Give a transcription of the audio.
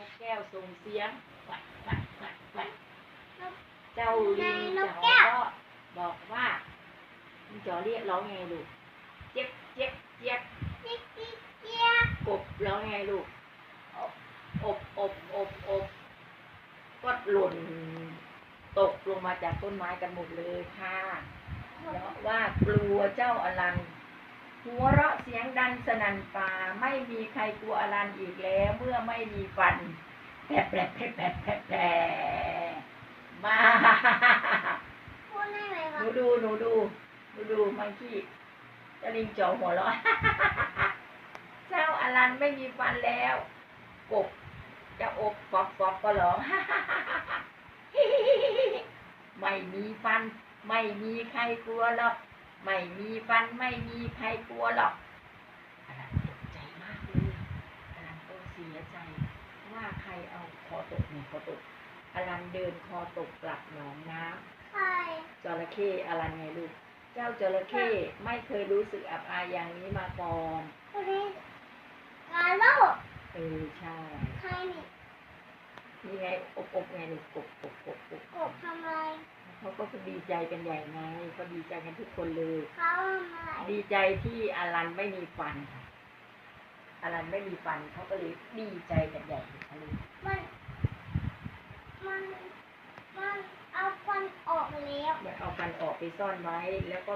นกแก้วส่งเสียงแหวะแหวะแหวะแหวะเจ้าลิงจ๋อก็บอกว่าลิงจ๋อเรียกร้องไงลูก เจ็บเจ็บเจ็บจิ๊กจิ๊กเจี๊ยบกบร้องไงลูกอบอบอบอบอบก็หล่นตกลงมาจากต้นไม้กันหมดเลยค่ะเพราะว่ากลัวเจ้าอลัน หัวเราะเสียงดังสนั่นป่า ไม่มีใครกลัวอลันอีกแล้วเมื่อไม่มีฟันแผลแผลแผลแผลแผลแผลมาพูดได้ไหมหวะนูดูหนูดูหนูดูมังกี้เจะลิงจอหัวเราะเจ้าอลันไม่มีฟันแล้วกบจะอบฟอบฟอบก็ร้องไม่มีฟัน ไม่มีใครกลัวหรอก ไม่มีฟันไม่มีใครกลัวหรอกอลันตกใจมากเลยอลันก็เสียใจ ว่าใครเอาคอตกเนี่ยคอตกอลันเดินคอตกกลับหนองน้ำใครจระเข้อะไรไงลูก เจ้าจระเข้ไม่เคยรู้สึกอับอายอย่างนี้มาก่อนคนนี้กาโลกเออใช่ใครนี่นี่ไงอบอบไงลูกกบกบกบกบกบทำอะไร เขาก็ดีใจกันใหญ่ไงเขาดีใจกันทุกคนเลย เขาทำอะไรดีใจที่อลันไม่มีฟันค่ะอลันไม่มีฟันเขาก็เลยดีใจกันใหญ่เลยค่ะลูกมัน มัน มันเอาฟันออกแล้ว มันเอาฟันออกไปซ่อนไว้แล้วก็